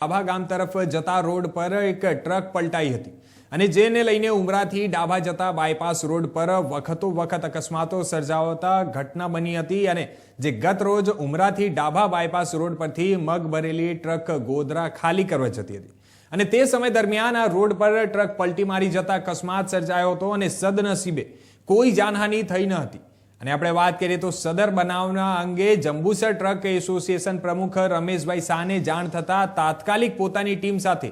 ડાભા ગામ તરફ જતા રોડ પર એક ટ્રક પલટાઈ હતી અને જેને લઈને ઉમરાથી ડાભા જતા બાયપાસ રોડ પર વખતો વખત અકસ્માતો સર્જાવતા ઘટના બની હતી અને જે ગત રોજ ઉમરાથી ડાભા બાયપાસ રોડ પરથી મગ ભરેલી ટ્રક ગોધરા ખાલી કરવા જતી હતી. અને તે સમય દરમિયાન આ રોડ પર ટ્રક પલટી મારી જતા અકસ્માત સર્જાયો હતો અને સદનસીબે કોઈ જાનહાનિ થઈ ન હતી. અને આપણે વાત કરીએ તો સદર બનાવના અંગે જંબુસર ટ્રક એસોસિએશન પ્રમુખ રમેશભાઈ શાહને જાણ થતા તાત્કાલિક પોતાની ટીમ સાથે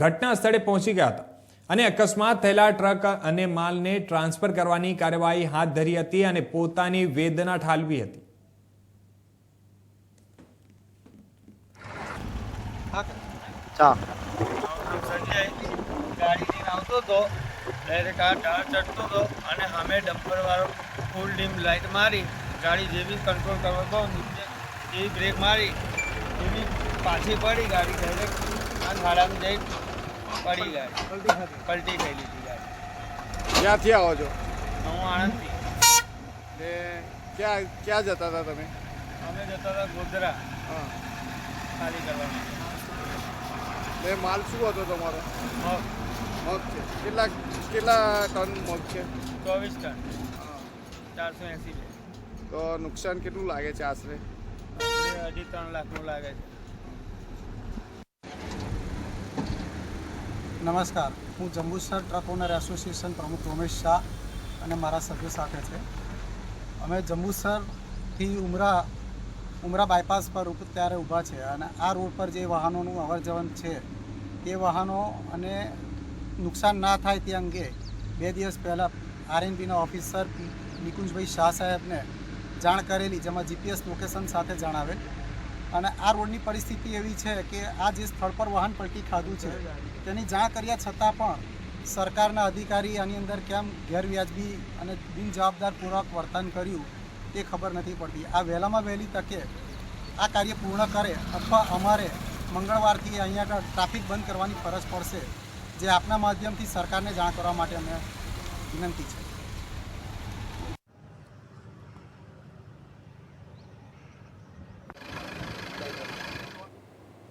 ઘટના સ્થળે પહોંચી ગયા હતા. અને અકસ્માત થયેલા ટ્રક અને માલને ટ્રાન્સફર કરવાની કાર્યવાહી હાથ ધરી હતી અને પોતાની વેદના ઠાલવી હતી. ચા સંજય ગાડી લઈને આવતો હતો ડાયરેક્ટ આ ઢાળ ચડતો હતો અને સામે ડમ્પર વાળો ફૂલ ડીમ લાઇટ મારી ગાડી જેવી કંટ્રોલ કરવા તો નીચે જેવી બ્રેક મારી એવી પાછી પડી ગાડી ડાયરેક્ટ આ ખાડામાં જઈ પડી ગાડી પલટી થઈ લીધી ગાડી. ક્યાંથી આવો છો? હું આણંદથી. ને ક્યાં ક્યાં જતા હતા તમે? અમે જતા હતા ગોધરા. હા. ખાલી કરવા માટે. ને માલ શું હતો તમારો? મગ. છે. કેટલા કેટલા ટન મગ છે? ચોવીસ ટન. હા. ચારસો એંસી તો નુકસાન કેટલું લાગે છે આશરે? અઢી ત્રણ લાખનું લાગે છે. નમસ્કાર. હું જંબુસર ટ્રક ઓનર એસોસિએશન પ્રમુખ રોમેશ શાહ અને મારા સભ્યો સાથે છે. અમે જંબુસરથી ઉમરા ઉમરા બાયપાસ પર ત્યારે ઊભા છે અને આ રોડ પર જે વાહનોનું અવર જવર છે તે વાહનો અને નુકસાન ના થાય તે અંગે બે દિવસ પહેલાં આરએનબીના ઓફિસર નિકુંજભાઈ શાહ સાહેબને જાણ કરેલી, જેમાં જીપીએસ લોકેશન સાથે જણાવેલ. અને આ રોડની પરિસ્થિતિ એવી છે કે આ જે સ્થળ પર વાહન પલટી ખાધું છે, તેની જાણ કર્યા છતાં પણ સરકારના અધિકારી આની અંદર કેમ ગેરવ્યાજબી અને બિનજવાબદારપૂર્વક વર્તન કર્યું તે ખબર નથી પડતી. આ વહેલામાં વહેલી તકે આ કાર્ય પૂર્ણ કરે અથવા અમારે મંગળવારથી અહીંયા ટ્રાફિક બંધ કરવાની ફરજ પડશે, જે આપના માધ્યમથી સરકારને જાણ કરવા માટે અમે વિનંતી છે.